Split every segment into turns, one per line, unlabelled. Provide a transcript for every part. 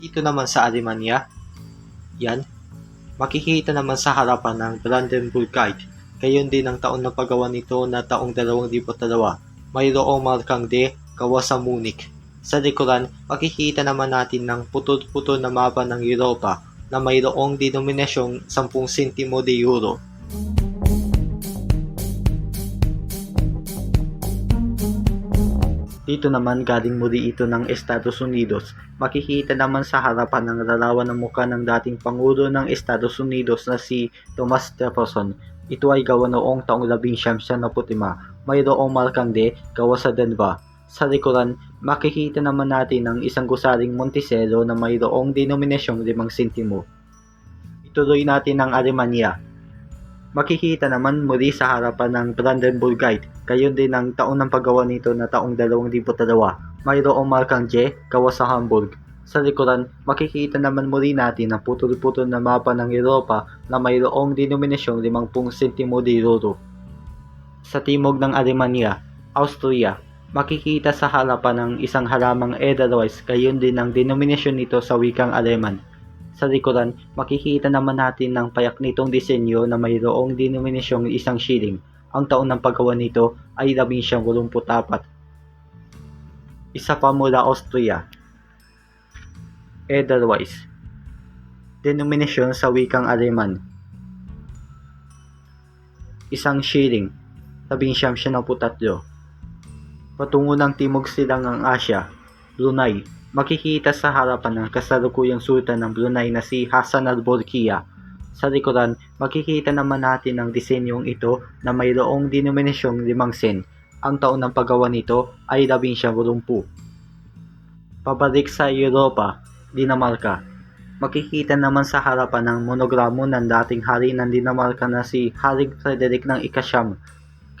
Dito naman sa Alemanya, yan, makikita naman sa harapan ng Brandenburg Guide. Gayon din ang taon ng paggawa nito na taong 2002. Mayroong markang D gawa sa Munich. Sa likuran, makikita naman natin ng putol-putol na mapa ng Europa na mayroong denominasyong 10 sentimo de euro. Dito naman galing muli ito ng Estados Unidos. Makikita naman sa harapan ng larawan ng mukha ng dating Pangulo ng Estados Unidos na si Thomas Jefferson. Ito ay gawa noong taong 1975. Mayroong markang D gawa sa Denver. Sa likuran, makikita naman natin ang isang gusaling Monticello na mayroong denominasyong 5 sentimo. Ituloy natin ang Alemanya. Makikita naman muli sa harapan ng Brandenburg Guide, gayon din ang taon ng paggawa nito na taong 2002. Mayroong markang J gawa sa Hamburg. Sa likuran, makikita naman muli natin ang putol-putol na mapa ng Europa na mayroong denominasyong 50 sentimo euro. Sa timog ng Alemanya, Austria, makikita sa harapan ng isang halamang Edelweiss gayon din ang denominasyon nito sa wikang Aleman. Sa likuran, makikita naman natin ng payak nitong disenyo na mayroong denominasyong isang shilling. Ang taon ng paggawa nito ay 1984. Isa pa mula Austria. Edelweiss. Denominasyon sa wikang Aleman. Isang shilling. 1973. Patungo ng timog silangang Asya, Brunei, makikita sa harapan ng kasalukuyang sultan ng Brunei na si Hassan al-Bolkiah. Sa likuran, makikita naman natin ang disenyong ito na mayroong denominasyong 5 sen. Ang taon ng paggawa nito ay 1980. Pabalik sa Europa, Dinamarca. Makikita naman sa harapan ng monogramo ng dating hari ng Dinamarca na si Haring Frederick ng Ikasyam.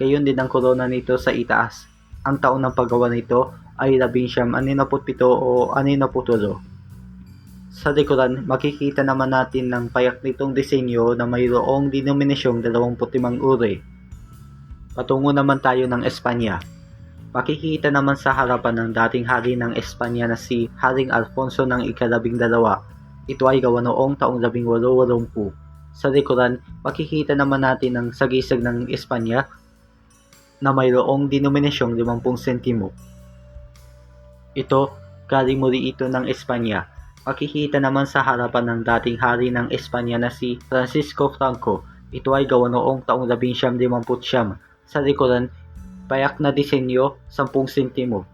Gayon din ang korona nito sa itaas. Ang taon ng paggawa nito ay 1967 o 67. Sa likuran, makikita naman natin ng payak nitong disenyo na mayroong denominasyong 25 uri. Patungo naman tayo ng Espanya. Makikita naman sa harapan ng dating hari ng Espanya na si Haring Alfonso ng ikalabing dalawa. Ito ay gawa noong taong 1880. Sa likuran, makikita naman natin ang sagisag ng Espanya na mayroong denominasyong 50 sentimo. Ito, galing muli ito ng Espanya. Makikita naman sa harapan ng dating hari ng Espanya na si Francisco Franco. Ito ay gawa noong taong 1959. Sa likuran, payak na disenyo 10 sentimo.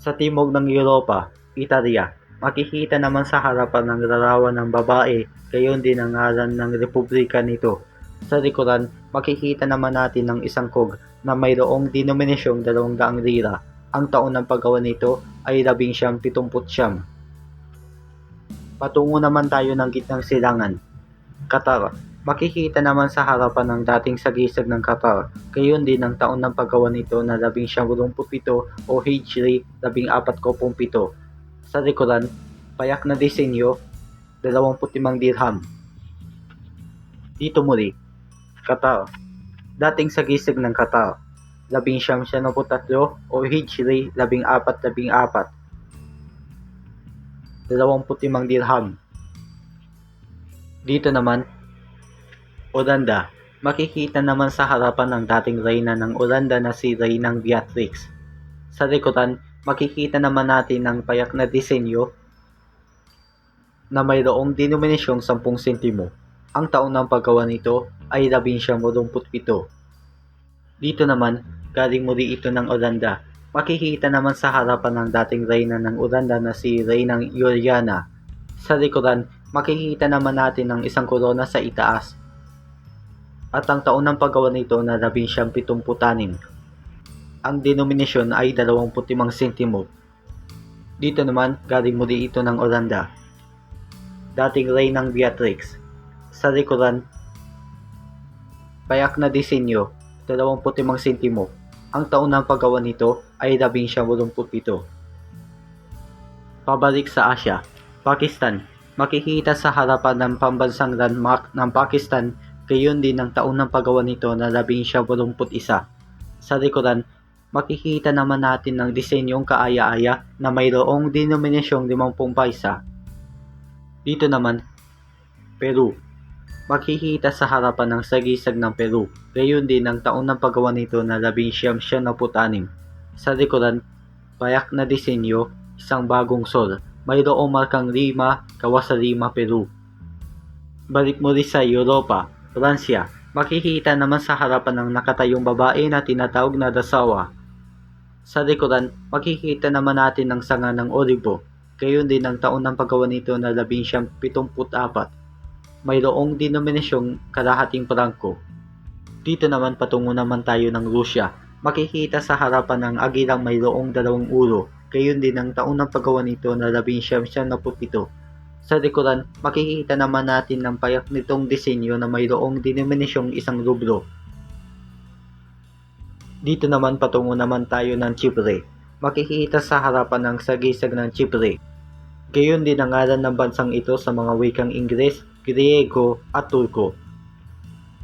Sa timog ng Europa, Italia, makikita naman sa harapan ng larawan ng babae, gayon din ang ngalan ng republika nito. Sa likuran, makikita naman natin ng isang kog na mayroong denominasyong 200 lira. Ang taon ng paggawa nito ay 1979. Patungo naman tayo ng gitnang silangan. Qatar. Makikita naman sa harapan ng dating sagisag ng Qatar. Gayon din ang taon ng paggawa nito na 1987 o Hijri 1407. Sa likuran, payak na disenyo 25 dirham. Dito muli, Qatar. Dating sagisag ng Qatar. 1973 o Hijri 1414. 25 dirham. Dito naman, Olanda. Makikita naman sa harapan ng dating reyna ng Olanda na si Reynang Beatrix. Sa likuran, makikita naman natin ang payak na disenyo na mayroong denominasyong 10 sentimo. Ang taon ng paggawa nito ay 1987. Dito naman, galing muli ito ng Olanda. Makikita naman sa harapan ng dating reyna ng Olanda na si Reynang Juliana. Sa likuran, makikita naman natin ang isang korona sa itaas. At ang taon ng paggawa nito na 1976. Ang denominasyon ay 25 sentimo. Dito naman, galing muli ito ng Olanda. Dating reynang Beatrix. Sa likuran, payak na disenyo, 25 sentimo. Ang taon ng paggawa nito ay 1987. Pabalik sa Asya, Pakistan. Makikita sa harapan ng pambansang landmark ng Pakistan gayon din ang taon ng paggawa nito na 1981. Sa likuran, makikita naman natin ng disenyong kaaya-aya na mayroong denominasyong 50 paisa. Dito naman, Peru. Makikita sa harapan ng sagisag ng Peru, gayon din ang taon ng paggawa nito na 1976. Sa likuran, payak na disenyo, isang bagong sol, mayroong markang Lima, gawa sa Lima, Peru. Balik muli sa Europa, Pransya, makikita naman sa harapan ng nakatayong babae na tinatawag na dasawa. Sa likuran, makikita naman natin ang sanga ng olibo, gayon din ang taon ng paggawa nito na 1974. Mayroong denominasyong kalahating prangko. Dito naman patungo naman tayo ng Rusya, makikita sa harapan ng agilang mayroong dalawang ulo, gayon din ang taon ng paggawa nito na 1977. Sa likuran, makikita naman natin ng payak nitong disenyo na mayroong denominasyong isang rublo. Dito naman patungo naman tayo ng Chipre. Makikita sa harapan ng sagisag ng Chipre. Gayon din ang ngalan ng bansang ito sa mga wikang Ingles, Griego at Turko.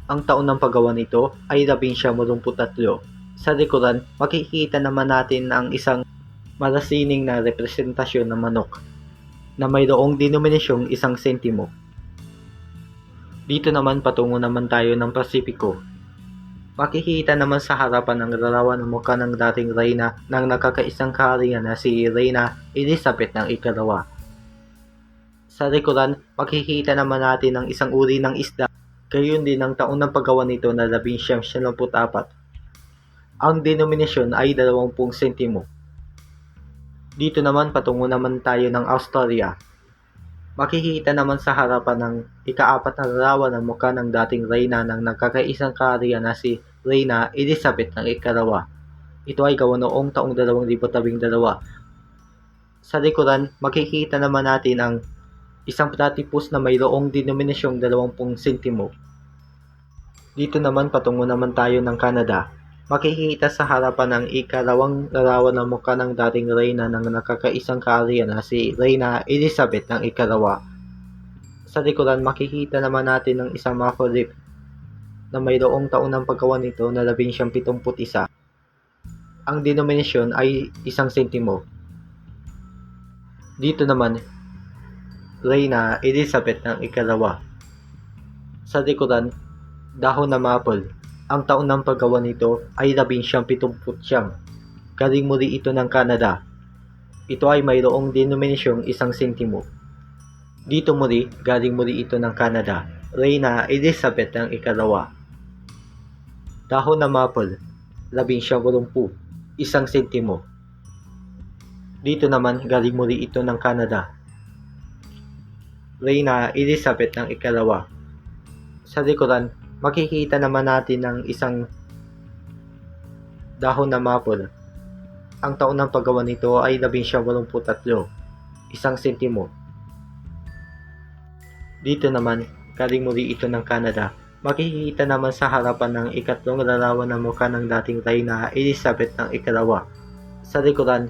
Ang taon ng paggawa nito ay 1983. Sa likuran, makikita naman natin ang isang marasining na representasyon ng manok na mayroong denominasyong isang sentimo. Dito naman patungo naman tayo ng Pasipiko. Makikita naman sa harapan ng larawan ng mukha ng dating reyna ng nakakaisang kaharian na si Reyna Elizabeth ng ikalawa. Sa likuran, makikita naman natin ang isang uri ng isda, gayon din ang taon ng paggawa nito na 1974. Ang denominasyon ay 20 sentimo. Dito naman patungo naman tayo ng Australia. Makikita naman sa harapan ng ikaapat na larawan ng mukha ng dating reyna ng nagkakaisang kaharian na si Reyna Elizabeth ng ikalawa. Ito ay gawa noong taong 2012. Sa likuran, makikita naman natin ang isang platypus na mayroong denominasyong 20 sentimo. Dito naman patungo naman tayo ng Canada. Makikita sa harapan ng ikalawang larawan ng mukha ng dating reyna ng nakakaisang kaharian na si Reyna Elizabeth ng ikalawa. Sa likuran, makikita naman natin ang isang mafolip na mayroong taon ng paggawa nito na 1971. Ang denominasyon ay isang sentimo. Dito naman, Reyna Elizabeth ng ikalawa. Sa likuran, dahon na maple. Ang taon ng paggawa nito ay 1979. Galing muli ito ng Canada. Ito ay mayroong denominasyong isang sentimo. Dito muli, galing muli ito ng Canada. Reyna Elizabeth ng ikalawa. Dahon na maple, 1980, isang sentimo. Dito naman, galing muli ito ng Canada. Reyna Elizabeth ng ikalawa. Sa likuran, makikita naman natin ng isang dahon na maple. Ang taon ng paggawa nito ay 1983, isang sentimo. Dito naman, galing muli ito ng Canada. Makikita naman sa harapan ng ikatlong larawan ng mukha ng dating reyna Elizabeth ng ikalawa. Sa likuran,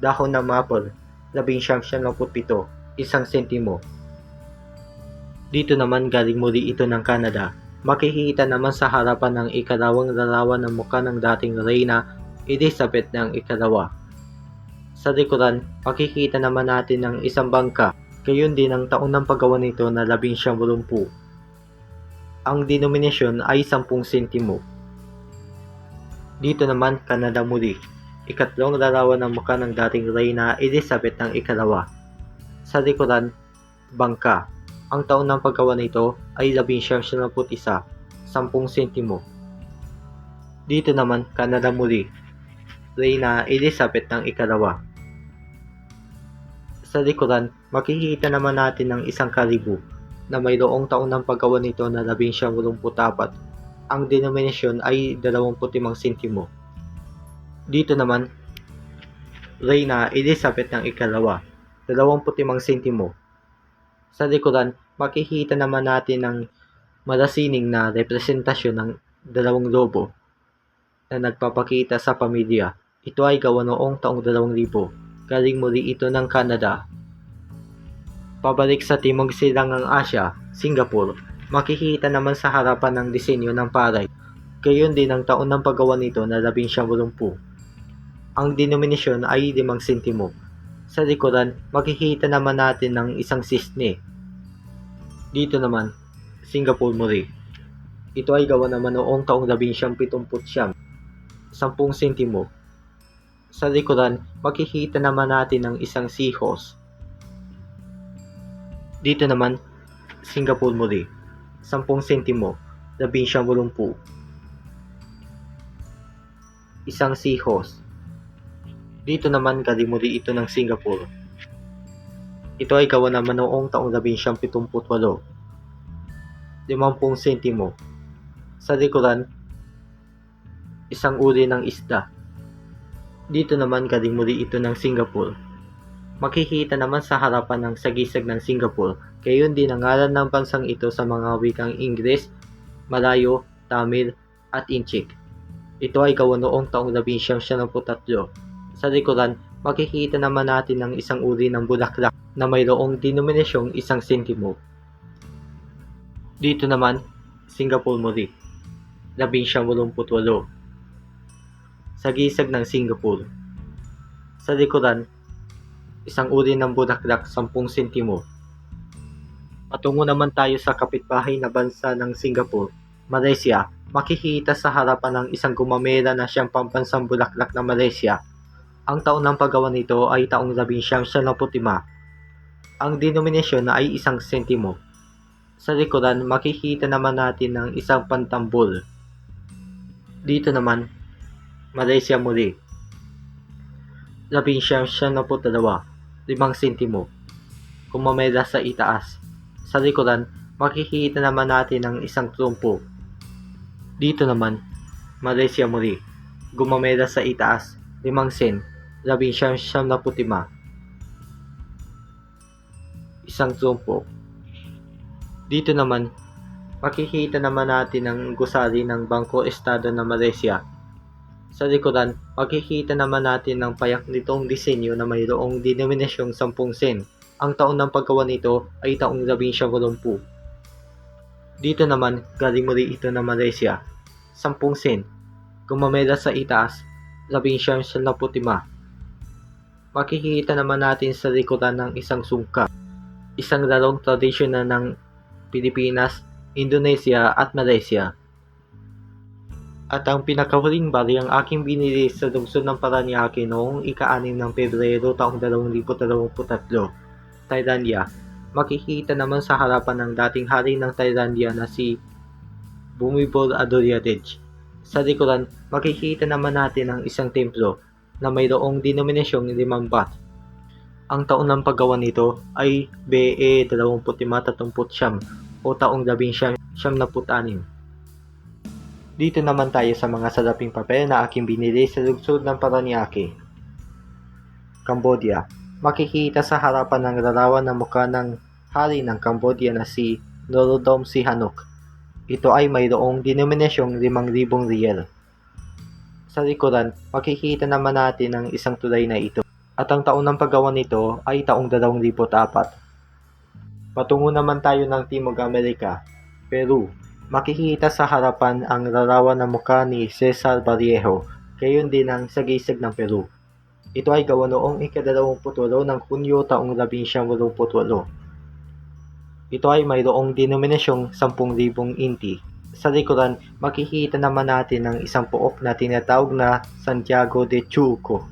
dahon ng maple, 1977, isang sentimo. Dito naman galing muli ito ng Canada. Makikita naman sa harapan ng ikalawang larawan ng mukha ng dating reyna Elizabeth ng ikalawa. Sa likuran, makikita naman natin ng isang bangka, gayon din ang taon ng paggawa nito na 1980. Ang denominasyon ay 10 sentimo. Dito naman, Canada muli. Ikatlong larawan ng mukha ng dating reyna Elizabeth ng ikalawa. Sa likuran, bangka. Ang taon ng paggawa nito ay 1971, 10 sentimo. Dito naman, Canada muli. Reyna Elizabeth ng ikalawa. Sa likuran, makikita naman natin ang isang karibu na mayroong taon ng paggawa nito na 1984. Ang denominasyon ay 25 sentimo. Dito naman, Reyna Elizabeth ng ikalawa, 25 sentimo. Sa likuran, makikita naman natin ang malasining na representasyon ng dalawang lobo na nagpapakita sa pamilya. Ito ay gawa noong taong 2000. Galing muli ito ng Canada. Pabalik sa Timog Silangang Asya, Singapore, makikita naman sa harapan ng disenyo ng paray. Gayon din ang taon ng paggawa nito na 1980. Ang denominasyon ay 5 sentimo. Sa likuran, makikita naman natin ng isang sisne. Dito naman, Singapore Muri. Ito ay gawa naman noong taong 1979. 10 sentimo. Sa likuran, makikita naman natin ng isang seahorse. Dito naman, Singapore Muri. 10 sentimo. 1980. Isang seahorse. Dito naman kalimuli ito ng Singapore. Ito ay gawa naman noong taong 1978. 50 sentimo. Sa likuran, isang uri ng isda. Dito naman kalimuli ito ng Singapore. Makikita naman sa harapan ng sagisag ng Singapore, gayon din ang ngalan ng bansang ito sa mga wikang Ingles, Malayo, Tamil, at Inchik. Ito ay gawa noong taong 1973. Sa likuran, makikita naman natin ang isang uri ng bulaklak na mayroong denominasyong isang sentimo. Dito naman, Singapore Muri, 1988. Sa gisag ng Singapore. Sa likuran, isang uri ng bulaklak 10 sentimo. Patungo naman tayo sa kapitbahay na bansa ng Singapore, Malaysia. Makikita sa harapan ng isang gumamera na siyang pambansang bulaklak na Malaysia. Ang taon ng paggawa nito ay taong 1975. Ang denominasyon ay isang sentimo. Sa likuran, makikita naman natin ng isang pantambol. Dito naman, Malaysia muli. 1972, 5 sentimo. Kumamela sa itaas. Sa likuran, makikita naman natin ang isang trumpo. Dito naman, Malaysia muli. Gumamela sa itaas, 5 sen, 1975. Isang trumpo. Dito naman, makikita naman natin ang gusali ng Bangko Estado ng Malaysia. Sa likuran, makikita naman natin ang payak nitong disenyo na mayroong denominasyong 10 sen. Ang taon ng paggawa nito ay taong 1980. Dito naman, galing muli ito ng Malaysia. 10 sen. Gumamela sa itaas, 1975. Makikita naman natin sa likuran ng isang sungka. Isang larong tradisyonal ng Pilipinas, Indonesia at Malaysia. At ang pinakahuling bali ang aking binili sa lungsod ng Paranaque noong ika-6 ng Pebrero taong 2023, Thailandia. Makikita naman sa harapan ng dating hari ng Thailandia na si Bumibol Adulyadej. Sa likuran, makikita naman natin ang isang templo na mayroong denominasyong limang bat. Ang taon ng paggawa nito ay BE 2539 o taong 1976. Dito naman tayo sa mga salaping papel na aking binili sa lungsod ng Paranaque. Cambodia. Makikita sa harapan ng larawan na mukha ng hari ng Cambodia na si Norodom Sihanouk. Ito ay mayroong denominasyong 5,000 riel. Sa likuran, makikita naman natin ang isang tulay na ito. At ang taon ng paggawa nito ay taong 2004. Patungo naman tayo ng Timog Amerika, Peru. Makikita sa harapan ang larawan na mukha ni Cesar Vallejo, gayon din ang sagisag ng Peru. Ito ay gawa noong ika-28 ng Kunyo taong 1988. Ito ay mayroong denominasyong 10,000 inti. Sa likuran, makikita naman natin ang isang pook na tinatawag na Santiago de Chuco.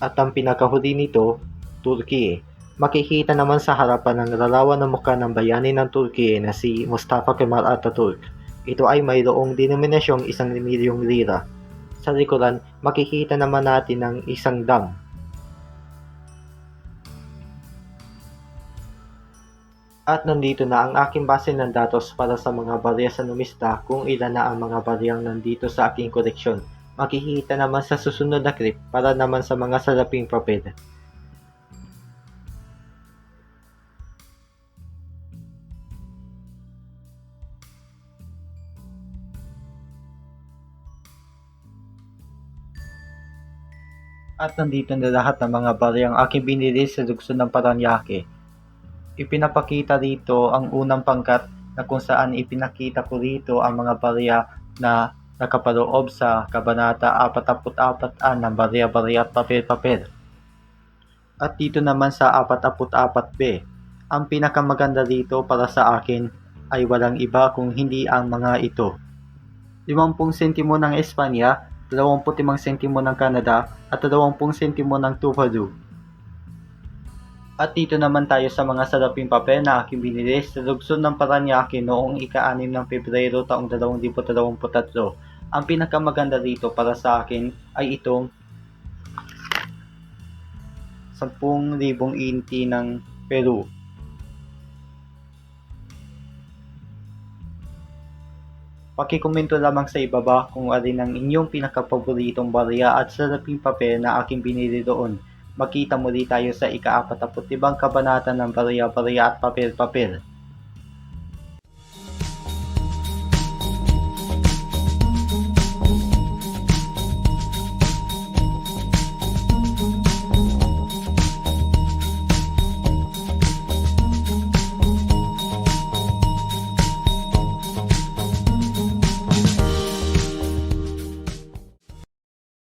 At ang pinakahuli nito, Turkey. Makikita naman sa harapan ng larawan ng mukha ng bayani ng Turkey na si Mustafa Kemal Atatürk. Ito ay mayroong denominasyong isang milyong lira. Sa likuran, makikita naman natin ang isang dam. At nandito na ang aking base ng datos para sa mga barya sa numista kung ilan na ang mga baryang nandito sa aking koleksyon. Makikita naman sa susunod na clip para naman sa mga salaping papel. At nandito na lahat ng mga baryang aking binili sa lungsod ng Paranaque. Ipinapakita dito ang unang pangkat na kung saan ipinakita ko rito ang mga barya na nakapaloob sa Kabanata 44 ng barya-barya at papel-papel. At dito naman sa 44b, ang pinakamaganda dito para sa akin ay walang iba kung hindi ang mga ito. 50 sentimo ng Espanya, 25 sentimo ng Canada, at 20 sentimo ng Tuvalu. At dito naman tayo sa mga salaping papel na aking binili sa Lugson ng Paranaque noong ika-6 ng Pebrero taong 2023. Ang pinakamaganda dito para sa akin ay itong 10,000 inti ng Peru. Pakikomento lamang sa ibaba kung alin ang inyong pinakapaboritong barya at salaping papel na aking binili doon. Makita muli tayo sa ika-45 kabanata ng barya-barya at papel-papel.